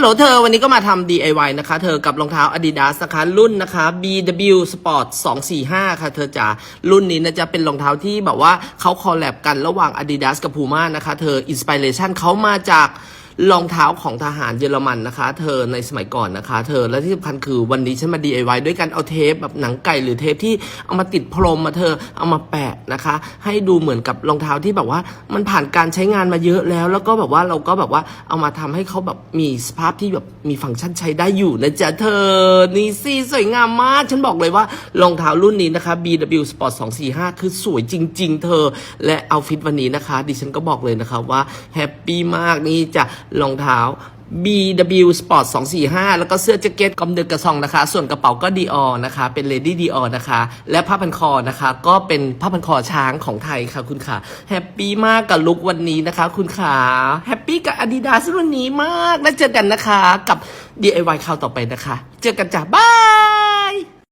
ลโหลเธอวันนี้ก็มาทำ DIY นะคะ เธอกับรองเท้า Adidas นะคะ รุ่นนะคะ BW Sport 245 ค่ะ เธอจ๋ารุ่นนี้นะจะเป็นรองเท้าที่แบบว่าเขาคอลแลบกันระหว่าง Adidas กับ Puma นะคะ เธออินสปิเรชันเขามาจาก รองเท้าของทหารเยอรมันนะคะ เธอในสมัยก่อนนะคะ เธอและที่สำคัญคือวันนี้ฉันมา DIY ด้วยการเอาเทปแบบหนังไก่หรือเทปที่เอามาติดพรมมาเธอเอามาแปะนะคะ ให้ดูเหมือนกับรองเท้าที่แบบว่ามันผ่านการใช้งานมาเยอะแล้ว แล้วก็แบบว่าเราก็แบบว่าเอามาทำให้เขาแบบมีสภาพที่แบบมีฟังก์ชันใช้ได้อยู่นะจ๊ะเธอนี่สิสวยงามมาก ฉันบอกเลยว่ารองเท้ารุ่นนี้นะคะ BW Sport 245 คือสวยจริง ๆ เธอและเอาฟิตวันนี้นะคะ ดิฉันก็บอกเลยนะคะว่าแฮปปี้มากนี่จะรองเท้า BW Sport 245 แล้วก็เสื้อแจ็คเก็ตกอมเดือกระซองนะคะ ส่วนกระเป๋าก็ดีออนะคะ เป็น Lady Dior นะคะ และผ้าพันคอนะคะ ก็เป็นผ้าพันคอช้างของไทยค่ะคุณค่ะ แฮปปี้มากกับลุควันนี้นะคะ คุณค่ะ แฮปปี้กับ Adidas รุ่นนี้มาก แล้วเจอกันนะคะกับ DIY คราวต่อไปนะคะ เจอกันจ้ะบาย